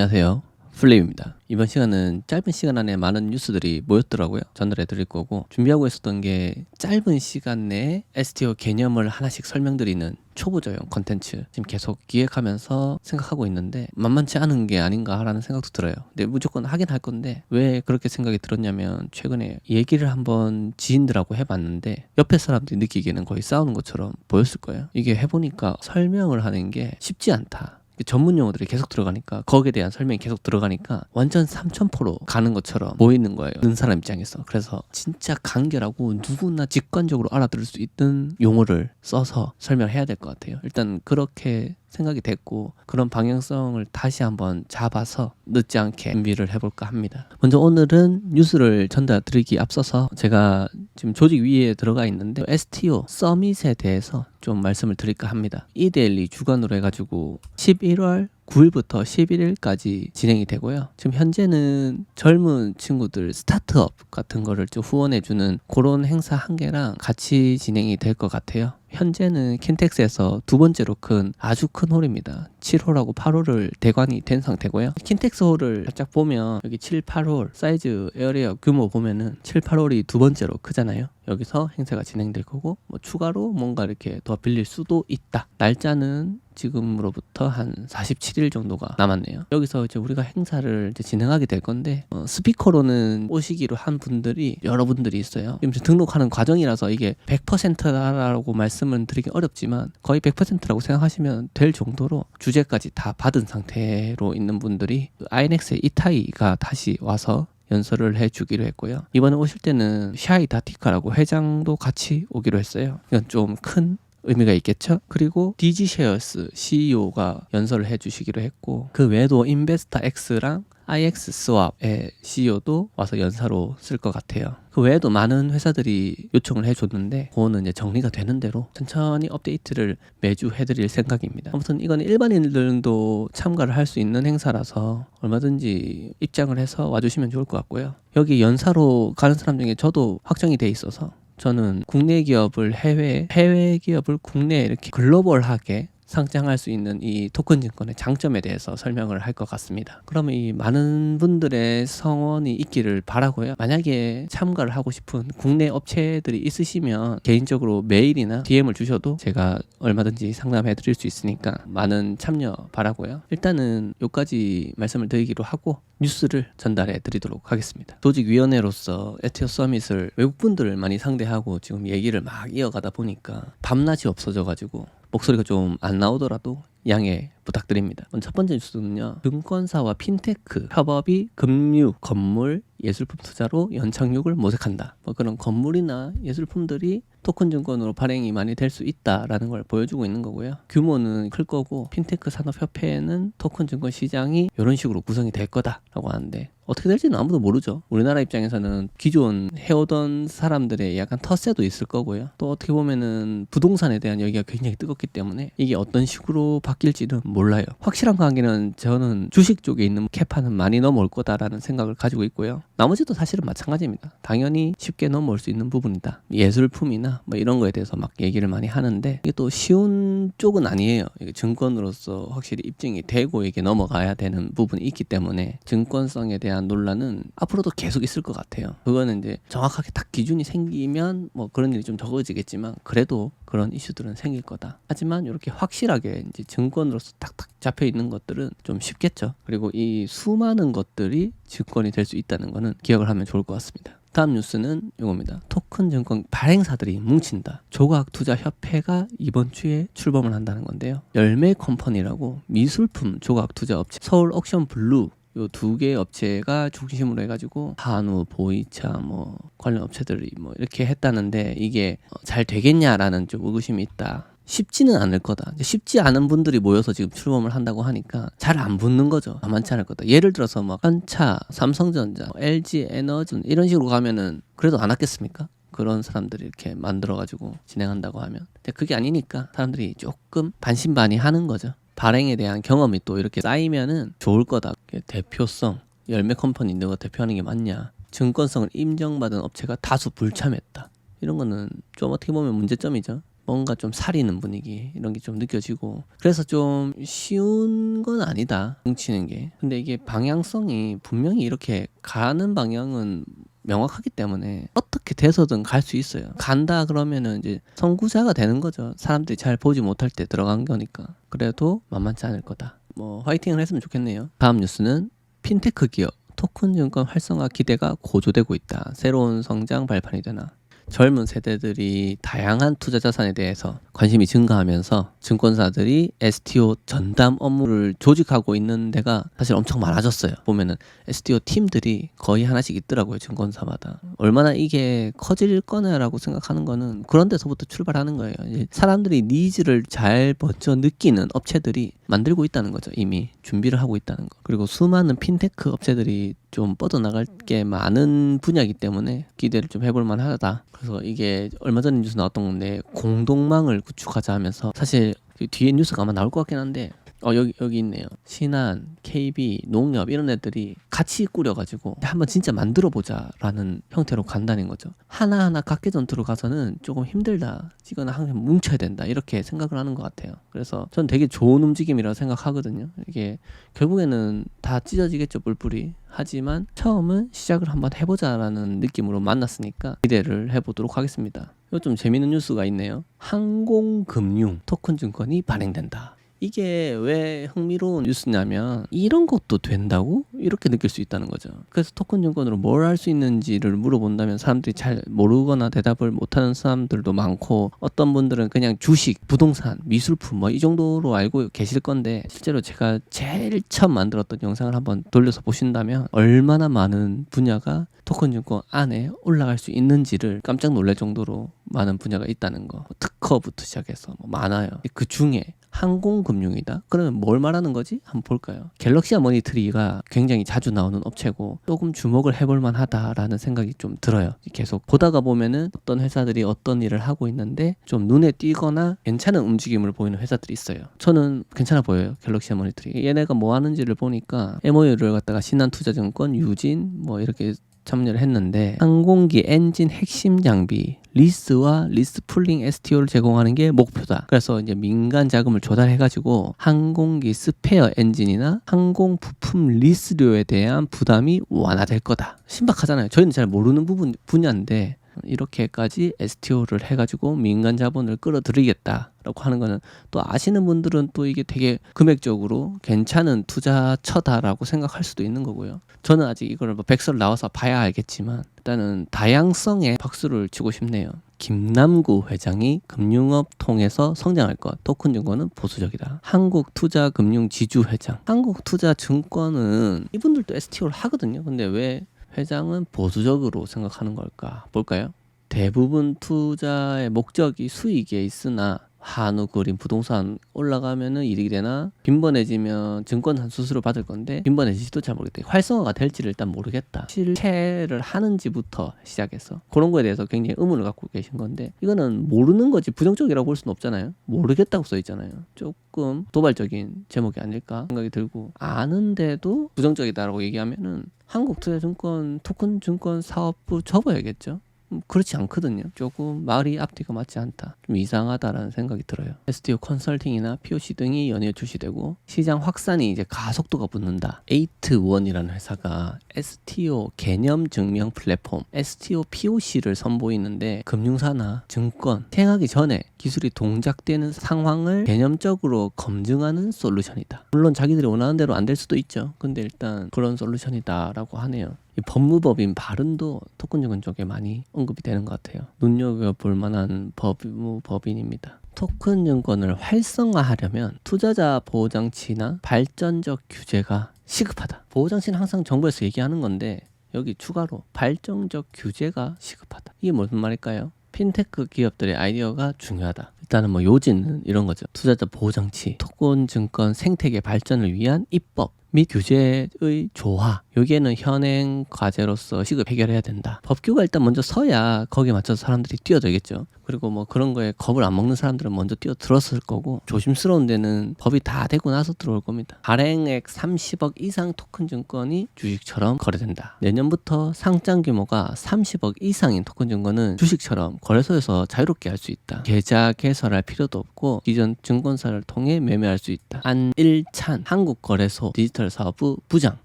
안녕하세요. 플레임입니다. 이번 시간은 짧은 시간 안에 많은 뉴스들이 모였더라고요. 전달해 드릴 거고 준비하고 있었던 게 짧은 시간 내에 STO 개념을 하나씩 설명드리는 초보자용 컨텐츠 지금 계속 기획하면서 생각하고 있는데 만만치 않은 게 아닌가라는 생각도 들어요. 근데 무조건 하긴 할 건데 왜 그렇게 생각이 들었냐면 최근에 얘기를 한번 지인들하고 해봤는데 옆에 사람들이 느끼기에는 거의 싸우는 것처럼 보였을 거예요. 이게 해보니까 설명을 하는 게 쉽지 않다. 전문 용어들이 계속 들어가니까 거기에 대한 설명이 계속 들어가니까 완전 삼천포로 가는 것처럼 보이는 거예요. 듣는 사람 입장에서. 그래서 진짜 간결하고 누구나 직관적으로 알아들을 수 있는 용어를 써서 설명해야 될 것 같아요. 일단 그렇게 생각이 됐고 그런 방향성을 다시 한번 잡아서 늦지 않게 준비를 해볼까 합니다. 먼저 오늘은 뉴스를 전달드리기 앞서서 제가 지금 조직 위에 들어가 있는데 STO 서밋에 대해서 좀 말씀을 드릴까 합니다. 이데일리 주간으로 해가지고 11월 9일부터 11일까지 진행이 되고요. 지금 현재는 젊은 친구들 스타트업 같은 거를 좀 후원해주는 그런 행사 한 개랑 같이 진행이 될 것 같아요. 현재는 킨텍스에서 두 번째로 큰 아주 큰 홀입니다. 7홀하고 8홀을 대관이 된 상태고요. 킨텍스 홀을 살짝 보면 여기 7, 8홀 사이즈 에어리어 규모 보면은 7, 8홀이 두 번째로 크잖아요. 여기서 행사가 진행될 거고 뭐 추가로 뭔가 이렇게 더 빌릴 수도 있다. 날짜는 지금으로부터 한 47일 정도가 남았네요. 여기서 이제 우리가 행사를 이제 진행하게 될 건데 어, 스피커로는 오시기로 한 분들이 여러분들이 있어요. 지금 등록하는 과정이라서 이게 100%라고 말씀 을 드리기 어렵지만 거의 100%라고 생각하시면 될 정도로 주제까지 다 받은 상태로 있는 분들이 아이넥스의 이타이가 다시 와서 연설을 해주기로 했고요. 이번에 오실 때는 샤이 다티카라고 회장도 같이 오기로 했어요. 이건 좀큰 의미가 있겠죠. 그리고 디지쉐어스 CEO가 연설을 해주시기로 했고 그 외에도 인베스타 X랑 IX 스왑의 CEO도 와서 연사로 쓸 것 같아요. 그 외에도 많은 회사들이 요청을 해줬는데 그거는 이제 정리가 되는 대로 천천히 업데이트를 매주 해드릴 생각입니다. 아무튼 이건 일반인들도 참가를 할 수 있는 행사라서 얼마든지 입장을 해서 와주시면 좋을 것 같고요. 여기 연사로 가는 사람 중에 저도 확정이 돼 있어서 저는 국내 기업을 해외, 해외 기업을 국내에 이렇게 글로벌하게 상장할 수 있는 이 토큰 증권의 장점에 대해서 설명을 할 것 같습니다. 그러면 이 많은 분들의 성원이 있기를 바라고요. 만약에 참가를 하고 싶은 국내 업체들이 있으시면 개인적으로 메일이나 DM을 주셔도 제가 얼마든지 상담해 드릴 수 있으니까 많은 참여 바라고요. 일단은 여기까지 말씀을 드리기로 하고 뉴스를 전달해 드리도록 하겠습니다. 조직위원회로서 에티어 서밋을 외국분들을 많이 상대하고 지금 얘기를 막 이어가다 보니까 밤낮이 없어져 가지고 목소리가 좀 안 나오더라도 양해 부탁드립니다. 첫 번째 뉴스는요. 증권사와 핀테크 협업이 금융, 건물, 예술품 투자로 연착륙을 모색한다. 뭐 그런 건물이나 예술품들이 토큰 증권으로 발행이 많이 될 수 있다라는 걸 보여주고 있는 거고요. 규모는 클 거고 핀테크 산업협회는 토큰 증권 시장이 이런 식으로 구성이 될 거다라고 하는데 어떻게 될지는 아무도 모르죠. 우리나라 입장에서는 기존 해오던 사람들의 약간 텃세도 있을 거고요. 또 어떻게 보면은 부동산에 대한 얘기가 굉장히 뜨겁기 때문에 이게 어떤 식으로 바뀔지는 몰라요. 확실한 관계는 저는 주식 쪽에 있는 캐파는 많이 넘어올 거다라는 생각을 가지고 있고요. 나머지도 사실은 마찬가지입니다. 당연히 쉽게 넘어올 수 있는 부분이다. 예술품이나 뭐 이런 거에 대해서 막 얘기를 많이 하는데 이게 또 쉬운 쪽은 아니에요. 이게 증권으로서 확실히 입증이 되고 이게 넘어가야 되는 부분이 있기 때문에 증권성에 대한 논란은 앞으로도 계속 있을 것 같아요. 그거는 이제 정확하게 딱 기준이 생기면 뭐 그런 일이 좀 적어지겠지만 그래도 그런 이슈들은 생길 거다. 하지만 이렇게 확실하게 이제 증권으로서 딱딱 잡혀 있는 것들은 좀 쉽겠죠. 그리고 이 수많은 것들이 증권이 될 수 있다는 거는 기억을 하면 좋을 것 같습니다. 다음 뉴스는 이겁니다. 토큰 증권 발행사들이 뭉친다. 조각 투자 협회가 이번 주에 출범을 한다는 건데요. 열매 컴퍼니라고 미술품 조각 투자 업체 서울 옥션 블루 요두 개의 업체가 중심으로 해가지고 한우, 보이차 뭐 관련 업체들이 뭐 이렇게 했다는데 이게 잘 되겠냐라는 좀 의구심이 있다. 쉽지는 않을 거다. 쉽지 않은 분들이 모여서 지금 출범을 한다고 하니까 잘 안 붙는 거죠. 만만치 않을 거다. 예를 들어서 뭐 현차, 삼성전자, LG 에너지 이런 식으로 가면은 그래도 안 왔겠습니까? 그런 사람들이 이렇게 만들어가지고 진행한다고 하면. 근데 그게 아니니까 사람들이 조금 반신반의 하는 거죠. 발행에 대한 경험이 또 이렇게 쌓이면은 좋을 거다. 대표성, 열매 컴퍼니 너가 대표하는 게 맞냐? 증권성을 인정받은 업체가 다수 불참했다. 이런 거는 좀 어떻게 보면 문제점이죠. 뭔가 좀 살이는 분위기 이런 게 좀 느껴지고 그래서 좀 쉬운 건 아니다 뭉치는 게. 근데 이게 방향성이 분명히 이렇게 가는 방향은 명확하기 때문에 어떻게 돼서든 갈 수 있어요. 간다 그러면은 이제 선구자가 되는 거죠. 사람들이 잘 보지 못할 때 들어간 거니까. 그래도 만만치 않을 거다. 뭐 화이팅을 했으면 좋겠네요. 다음 뉴스는 핀테크 기업 토큰 증권 활성화 기대가 고조되고 있다. 새로운 성장 발판이 되나 젊은 세대들이 다양한 투자 자산에 대해서 관심이 증가하면서 증권사들이 STO 전담 업무를 조직하고 있는 데가 사실 엄청 많아졌어요. 보면은 STO 팀들이 거의 하나씩 있더라고요. 증권사마다. 얼마나 이게 커질 거냐라고 생각하는 거는 그런 데서부터 출발하는 거예요. 사람들이 니즈를 잘 먼저 느끼는 업체들이 만들고 있다는 거죠. 이미 준비를 하고 있다는 거. 그리고 수많은 핀테크 업체들이 좀 뻗어나갈 게 많은 분야이기 때문에 기대를 좀 해볼 만하다. 그래서 이게 얼마 전에 뉴스 나왔던 건데 공동망을 구축하자 하면서 사실 그 뒤에 뉴스가 아마 나올 것 같긴 한데 어 여기 여기 있네요. 신한, KB, 농협 이런 애들이 같이 꾸려가지고 한번 진짜 만들어 보자라는 형태로 간다는 거죠. 하나 하나 각계 전투로 가서는 조금 힘들다. 이거는 항상 뭉쳐야 된다 이렇게 생각을 하는 것 같아요. 그래서 전 되게 좋은 움직임이라고 생각하거든요. 이게 결국에는 다 찢어지겠죠 뿔뿔이. 하지만 처음은 시작을 한번 해보자라는 느낌으로 만났으니까 기대를 해보도록 하겠습니다. 이거 좀 재밌는 뉴스가 있네요. 항공금융 토큰 증권이 발행된다. 이게 왜 흥미로운 뉴스냐면 이런 것도 된다고 이렇게 느낄 수 있다는 거죠. 그래서 토큰 증권으로 뭘 할 수 있는지를 물어본다면 사람들이 잘 모르거나 대답을 못하는 사람들도 많고 어떤 분들은 그냥 주식, 부동산, 미술품 뭐 이 정도로 알고 계실 건데 실제로 제가 제일 처음 만들었던 영상을 한번 돌려서 보신다면 얼마나 많은 분야가 토큰 증권 안에 올라갈 수 있는지를 깜짝 놀랄 정도로 많은 분야가 있다는 거. 특허부터 시작해서 뭐 많아요. 그 중에 항공금융이다? 그러면 뭘 말하는 거지? 한번 볼까요? 갤럭시 머니트리가 굉장히 자주 나오는 업체고 조금 주목을 해볼 만하다라는 생각이 좀 들어요. 계속 보다가 보면은 어떤 회사들이 어떤 일을 하고 있는데 좀 눈에 띄거나 괜찮은 움직임을 보이는 회사들이 있어요. 저는 괜찮아 보여요. 갤럭시 머니트리. 얘네가 뭐 하는지를 보니까 MOU를 갖다가 신한투자증권, 유진 뭐 이렇게 참여를 했는데 항공기 엔진 핵심 장비 리스와 리스 풀링 STO를 제공하는 게 목표다. 그래서 이제 민간 자금을 조달해가지고 항공기 스페어 엔진이나 항공 부품 리스료에 대한 부담이 완화될 거다. 신박하잖아요. 저희는 잘 모르는 부분 분야인데 이렇게까지 STO를 해가지고 민간 자본을 끌어들이겠다라고 하는 거는 또 아시는 분들은 또 이게 되게 금액적으로 괜찮은 투자처다라고 생각할 수도 있는 거고요. 저는 아직 이걸 뭐 백설 나와서 봐야 알겠지만 일단은 다양성에 박수를 치고 싶네요. 김남구 회장이 금융업 통해서 성장할 것. 토큰 증권은 보수적이다. 한국투자금융지주 회장. 한국투자증권은 이분들도 STO를 하거든요. 근데 왜 회장은 보수적으로 생각하는 걸까? 볼까요? 대부분 투자의 목적이 수익에 있으나 한우 그림 부동산 올라가면은 이득이 되나 빈번해지면 증권 한 수수료 받을 건데 빈번해지지도 잘 모르겠다. 활성화가 될지를 일단 모르겠다. 실체를 하는지부터 시작해서 그런 거에 대해서 굉장히 의문을 갖고 계신 건데 이거는 모르는 거지 부정적이라고 볼 수는 없잖아요. 모르겠다고 써 있잖아요. 조금 도발적인 제목이 아닐까 생각이 들고 아는데도 부정적이다라고 얘기하면은 한국투자증권 토큰 증권 사업부 접어야겠죠. 음, 그렇지 않거든요. 조금 말이 앞뒤가 맞지 않다. 좀 이상하다라는 생각이 들어요. STO 컨설팅이나 POC 등이 연이어 출시되고 시장 확산이 이제 가속도가 붙는다. 에이트원이라는 회사가 STO 개념 증명 플랫폼 STO POC를 선보이는데 금융사나 증권 행하기 전에 기술이 동작되는 상황을 개념적으로 검증하는 솔루션이다. 물론 자기들이 원하는 대로 안 될 수도 있죠. 근데 일단 그런 솔루션이다라고 하네요. 이 법무법인 발언도 토큰증권 쪽에 많이 언급이 되는 것 같아요. 눈여겨볼 만한 법무법인입니다. 토큰 증권을 활성화하려면 투자자 보호장치나 발전적 규제가 시급하다. 보호장치는 항상 정부에서 얘기하는 건데 여기 추가로 발전적 규제가 시급하다. 이게 무슨 말일까요? 핀테크 기업들의 아이디어가 중요하다. 일단은 뭐 요지는 이런 거죠. 투자자 보호장치, 토큰 증권 생태계 발전을 위한 입법, 및 규제의 조화 여기에는 현행 과제로서 시급 해결해야 된다. 법규가 일단 먼저 서야 거기에 맞춰서 사람들이 뛰어들겠죠. 그리고 뭐 그런 거에 겁을 안 먹는 사람들은 먼저 뛰어들었을 거고 조심스러운 데는 법이 다 되고 나서 들어올 겁니다. 발행액 30억 이상 토큰 증권이 주식처럼 거래된다. 내년부터 상장 규모가 30억 이상인 토큰 증권은 주식처럼 거래소에서 자유롭게 할 수 있다. 계좌 개설할 필요도 없고 기존 증권사를 통해 매매할 수 있다. 안일찬 한국거래소 디지털 사업부 부장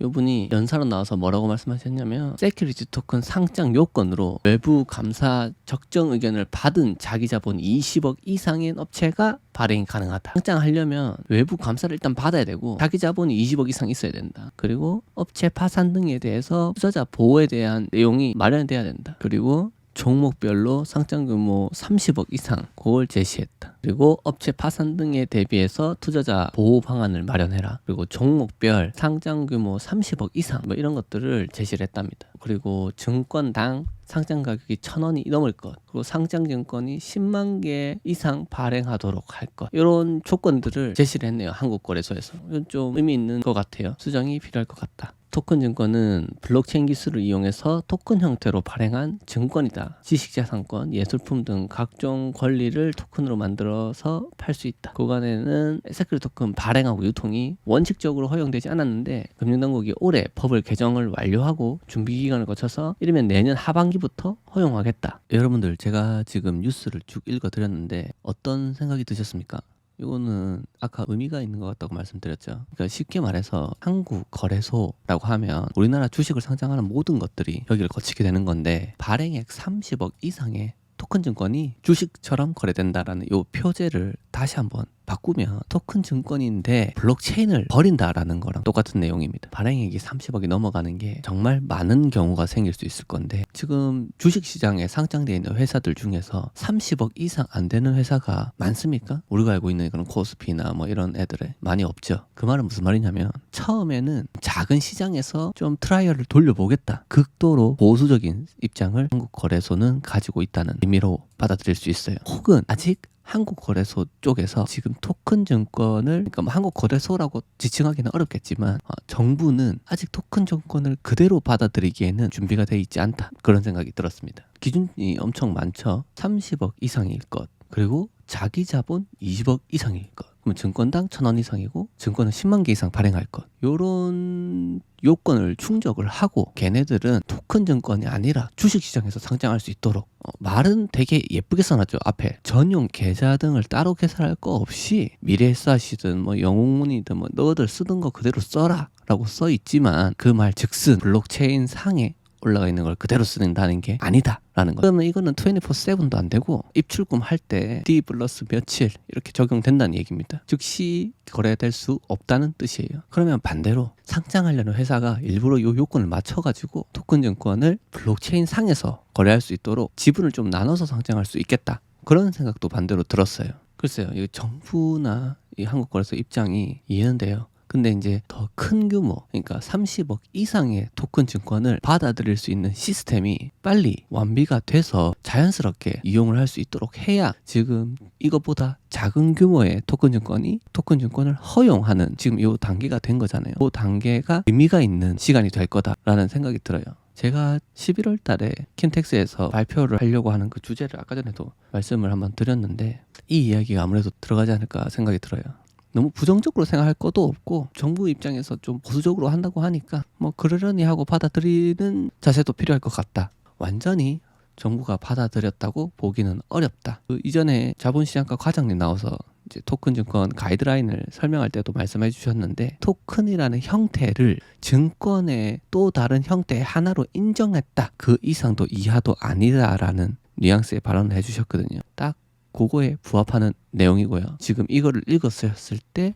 이분이 연사로 나와서 뭐라고 말씀하셨냐면 세큐리티 토큰 상장 요건으로 외부 감사 적정 의견을 받은 자기 자본 20억 이상인 업체가 발행이 가능하다. 상장하려면 외부 감사를 일단 받아야 되고 자기 자본이 20억 이상 있어야 된다. 그리고 업체 파산 등에 대해서 투자자 보호에 대한 내용이 마련돼야 된다. 그리고 종목별로 상장 규모 30억 이상 그걸 제시했다. 그리고 업체 파산 등에 대비해서 투자자 보호 방안을 마련해라. 그리고 종목별 상장 규모 30억 이상 뭐 이런 것들을 제시를 했답니다. 그리고 증권당 상장 가격이 천 원이 넘을 것, 그리고 상장 증권이 10만 개 이상 발행하도록 할 것, 이런 조건들을 제시를 했네요. 한국거래소에서. 이건 좀 의미 있는 것 같아요. 수정이 필요할 것 같다. 토큰 증권은 블록체인 기술을 이용해서 토큰 형태로 발행한 증권이다. 지식자산권, 예술품 등 각종 권리를 토큰으로 만들어서 팔 수 있다. 그간에는 세크리 토큰 발행하고 유통이 원칙적으로 허용되지 않았는데 금융당국이 올해 법을 개정을 완료하고 준비 기간을 거쳐서 이르면 내년 하반기부터 허용하겠다. 여러분들 제가 지금 뉴스를 쭉 읽어드렸는데 어떤 생각이 드셨습니까? 이거는 아까 의미가 있는 것 같다고 말씀드렸죠. 그러니까 쉽게 말해서 한국 거래소라고 하면 우리나라 주식을 상장하는 모든 것들이 여기를 거치게 되는 건데 발행액 30억 이상의 토큰 증권이 주식처럼 거래된다라는 이 표제를 다시 한번 바꾸면 토큰 증권인데 블록체인을 버린다라는 거랑 똑같은 내용입니다. 발행액이 30억이 넘어가는 게 정말 많은 경우가 생길 수 있을 건데 지금 주식시장에 상장되어 있는 회사들 중에서 30억 이상 안 되는 회사가 많습니까? 우리가 알고 있는 그런 코스피나 뭐 이런 애들에 많이 없죠. 그 말은 무슨 말이냐면 처음에는 작은 시장에서 좀 트라이얼을 돌려보겠다. 극도로 보수적인 입장을 한국 거래소는 가지고 있다는 의미로 받아들일 수 있어요. 혹은 아직 한국 거래소 쪽에서 지금 토큰 증권을 그러니까 뭐 한국 거래소라고 지칭하기는 어렵겠지만 어, 정부는 아직 토큰 증권을 그대로 받아들이기에는 준비가 돼 있지 않다 그런 생각이 들었습니다. 기준이 엄청 많죠. 30억 이상일 것 그리고 자기 자본 20억 이상일 것. 그러면 증권당 천 원 이상이고 증권은 10만 개 이상 발행할 것. 요런 요건을 충족을 하고 걔네들은 토큰 증권이 아니라 주식시장에서 상장할 수 있도록 어, 말은 되게 예쁘게 써놨죠 앞에 전용 계좌 등을 따로 개설할 거 없이 미래에셋이든 뭐 영웅문이든 뭐 너희들 쓰던 거 그대로 써라 라고 써 있지만 그 말 즉슨 블록체인 상에 올라가 있는 걸 그대로 쓰는다는 게 아니다라는 거. 그러면 이거는 24/7도 안 되고 입출금 할 때 D 플러스 며칠 이렇게 적용된다는 얘기입니다. 즉시 거래될 수 없다는 뜻이에요. 그러면 반대로 상장하려는 회사가 일부러 요 요건을 맞춰가지고 토큰 증권을 블록체인 상에서 거래할 수 있도록 지분을 좀 나눠서 상장할 수 있겠다. 그런 생각도 반대로 들었어요. 글쎄요, 이 정부나 이 한국 거래소 입장이 이해는 돼요. 근데 이제 더 큰 규모, 그러니까 30억 이상의 토큰 증권을 받아들일 수 있는 시스템이 빨리 완비가 돼서 자연스럽게 이용을 할 수 있도록 해야 지금 이것보다 작은 규모의 토큰 증권이 토큰 증권을 허용하는 지금 이 단계가 된 거잖아요. 그 단계가 의미가 있는 시간이 될 거다라는 생각이 들어요. 제가 11월 달에 킨텍스에서 발표를 하려고 하는 그 주제를 아까 전에도 말씀을 한번 드렸는데 이 이야기가 아무래도 들어가지 않을까 생각이 들어요. 너무 부정적으로 생각할 것도 없고 정부 입장에서 좀 보수적으로 한다고 하니까 뭐 그러려니 하고 받아들이는 자세도 필요할 것 같다. 완전히 정부가 받아들였다고 보기는 어렵다. 그 이전에 자본시장과 과장님 나와서 이제 토큰 증권 가이드라인을 설명할 때도 말씀해 주셨는데 토큰이라는 형태를 증권의 또 다른 형태의 하나로 인정했다. 그 이상도 이하도 아니다라는 뉘앙스의 발언을 해주셨거든요. 딱 그거에 부합하는 내용이고요. 지금 이거를 읽었을 때,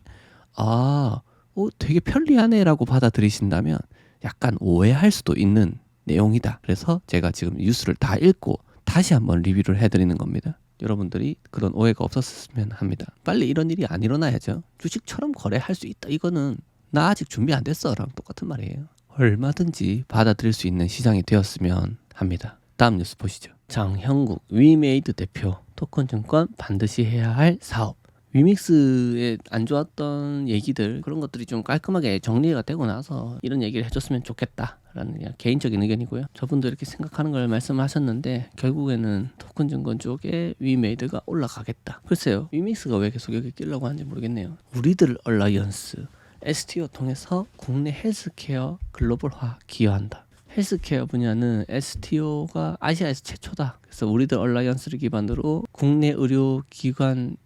아, 어, 되게 편리하네라고 받아들이신다면 약간 오해할 수도 있는 내용이다. 그래서 제가 지금 뉴스를 다 읽고 다시 한번 리뷰를 해드리는 겁니다. 여러분들이 그런 오해가 없었으면 합니다. 빨리 이런 일이 안 일어나야죠. 주식처럼 거래할 수 있다. 이거는 나 아직 준비 안 됐어랑 똑같은 말이에요. 얼마든지 받아들일 수 있는 시장이 되었으면 합니다. 다음 뉴스 보시죠. 장형국 위메이드 대표 토큰 증권 반드시 해야 할 사업. 위믹스에 안 좋았던 얘기들 그런 것들이 좀 깔끔하게 정리가 되고 나서 이런 얘기를 해줬으면 좋겠다라는 개인적인 의견이고요. 저분도 이렇게 생각하는 걸 말씀하셨는데 결국에는 토큰 증권 쪽에 위메이드가 올라가겠다. 글쎄요, 위믹스가 왜 계속 여기 끼려고 하는지 모르겠네요. 우리들 얼라이언스 STO 통해서 국내 헬스케어 글로벌화 기여한다. 헬스케어 분야는 STO가 아시아에서 최초다. 그래서 우리들 얼라이언스를 기반으로 국내 의료 기관이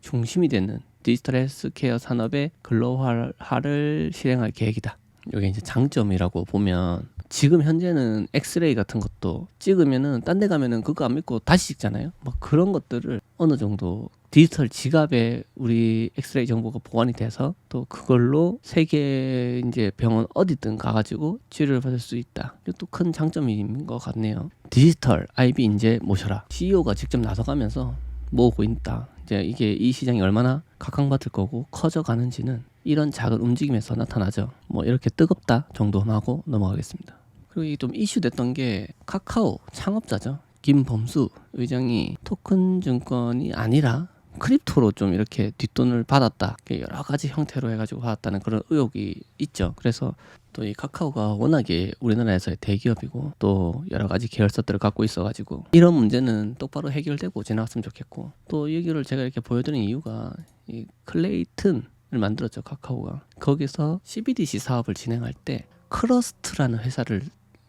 중심이 되는 디지털 헬스케어 산업의 글로벌화를 실행할 계획이다. 이게 이제 장점이라고 보면 지금 현재는 엑스레이 같은 것도 찍으면은 딴 데 가면은 그거 안 믿고 다시 찍잖아요. 막 그런 것들을 어느 정도 디지털 지갑에 우리 엑스레이 정보가 보관이 돼서 또 그걸로 세계 이제 병원 어디든 가가지고 치료를 받을 수 있다. 이것도 큰 장점인 것 같네요. 디지털 IB 인재 모셔라. CEO가 직접 나서가면서 모으고 있다. 이제 이게 이 시장이 얼마나 각광받을 거고 커져가는지는 이런 작은 움직임에서 나타나죠. 뭐 이렇게 뜨겁다 정도만 하고 넘어가겠습니다. 그리고 이게 좀 이슈됐던 게 카카오 창업자죠. 김범수 의장이 토큰 증권이 아니라 크립토로 좀 이렇게 뒷돈을 받았다. 여러 가지 형태로 해가지고 받았다는 그런 의혹이 있죠. 그래서 또 이 카카오가 워낙에 우리나라에서의 대기업이고 또 여러 가지 계열사들을 갖고 있어가지고 이런 문제는 똑바로 해결되고 지나갔으면 좋겠고 또이 얘기를 제가 이렇게 보여드린 이유가 이 클레이튼을 만들었죠 카카오가 거기서 CBDC 사업을 진행할 때 크러스트라는 회사를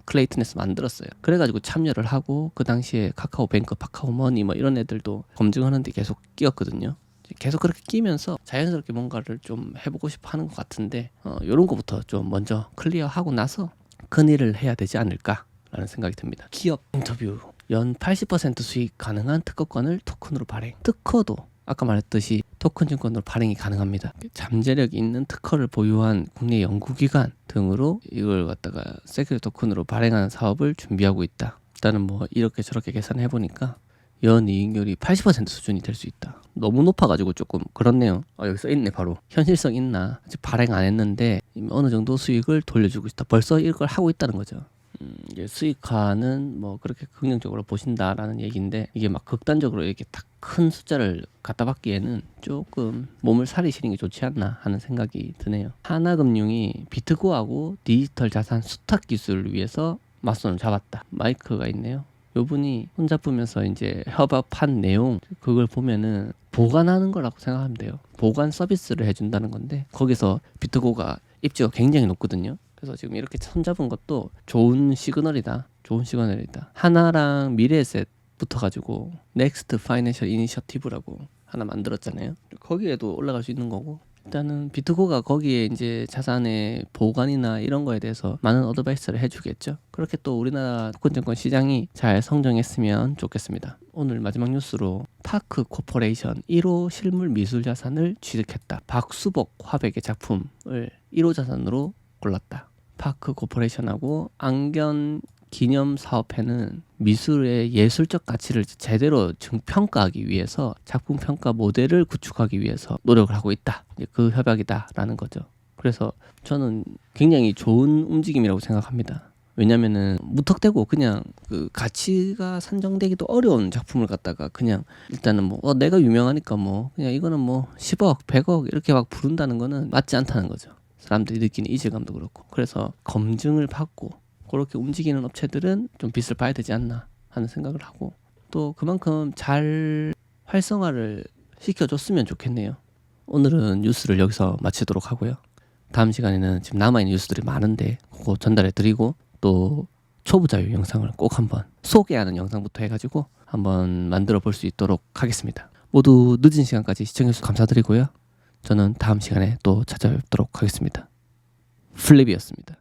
클레이튼에서 만들었어요. 그래가지고 참여를 하고 그 당시에 카카오뱅크, 카카오머니 뭐 이런 애들도 검증하는데 계속 끼었거든요. 계속 그렇게 끼면서 자연스럽게 뭔가를 좀 해보고 싶어 하는 것 같은데 어, 이런 거부터 좀 먼저 클리어하고 나서 큰 일을 해야 되지 않을까라는 생각이 듭니다. 기업 인터뷰 연 80% 수익 가능한 특허권을 토큰으로 발행. 특허도 아까 말했듯이 토큰 증권으로 발행이 가능합니다. 잠재력 있는 특허를 보유한 국내 연구기관 등으로 이걸 갖다가 세큐리 토큰으로 발행하는 사업을 준비하고 있다. 일단은 뭐 이렇게 저렇게 계산해 보니까 연 이익률이 80% 수준이 될 수 있다. 너무 높아가지고 조금 그렇네요. 아, 여기 써 있네 바로 현실성 있나? 아직 발행 안 했는데 어느 정도 수익을 돌려주고 있다. 벌써 이걸 하고 있다는 거죠. 음, 이제 수익화는 뭐 그렇게 긍정적으로 보신다라는 얘기인데 이게 막 극단적으로 이렇게 딱 큰 숫자를 갖다 받기에는 조금 몸을 사리시는 게 좋지 않나 하는 생각이 드네요. 하나금융이 비트코하고 디지털 자산 수탁 기술을 위해서 맞선을 잡았다. 마이크가 있네요. 요분이 혼자 보면서 이제 협업한 내용 그걸 보면은 보관하는 거라고 생각하면 돼요. 보관 서비스를 해준다는 건데 거기서 비트코가 입지가 굉장히 높거든요. 그래서 지금 이렇게 손잡은 것도 좋은 시그널이다. 좋은 시그널이다. 하나랑 미래에셋 붙어가지고 넥스트 파이낸셜 이니셔티브라고 하나 만들었잖아요. 거기에도 올라갈 수 있는 거고 일단은 비트코가 거기에 이제 자산의 보관이나 이런 거에 대해서 많은 어드바이스를 해주겠죠. 그렇게 또 우리나라 토큰증권 시장이 잘 성장했으면 좋겠습니다. 오늘 마지막 뉴스로 파크 코퍼레이션 1호 실물 미술 자산을 취득했다. 박수복 화백의 작품을 1호 자산으로 골랐다. 파크 코퍼레이션하고 안견 기념 사업회는 미술의 예술적 가치를 제대로 증평가하기 위해서 작품 평가 모델을 구축하기 위해서 노력을 하고 있다. 그 협약이다라는 거죠. 그래서 저는 굉장히 좋은 움직임이라고 생각합니다. 왜냐면은 무턱대고 그냥 그 가치가 산정되기도 어려운 작품을 갖다가 그냥 일단은 뭐 어, 내가 유명하니까 뭐 그냥 이거는 뭐 10억, 100억 이렇게 막 부른다는 거는 맞지 않다는 거죠. 사람들이 느끼는 이질감도 그렇고 그래서 검증을 받고 그렇게 움직이는 업체들은 좀 빛을 봐야 되지 않나 하는 생각을 하고 또 그만큼 잘 활성화를 시켜줬으면 좋겠네요. 오늘은 뉴스를 여기서 마치도록 하고요. 다음 시간에는 지금 남아있는 뉴스들이 많은데 그거 전달해 드리고 또 초보자유 영상을 꼭 한번 소개하는 영상부터 해가지고 한번 만들어 볼 수 있도록 하겠습니다. 모두 늦은 시간까지 시청해주셔서 감사드리고요. 저는 다음 시간에 또 찾아뵙도록 하겠습니다. 플립이었습니다.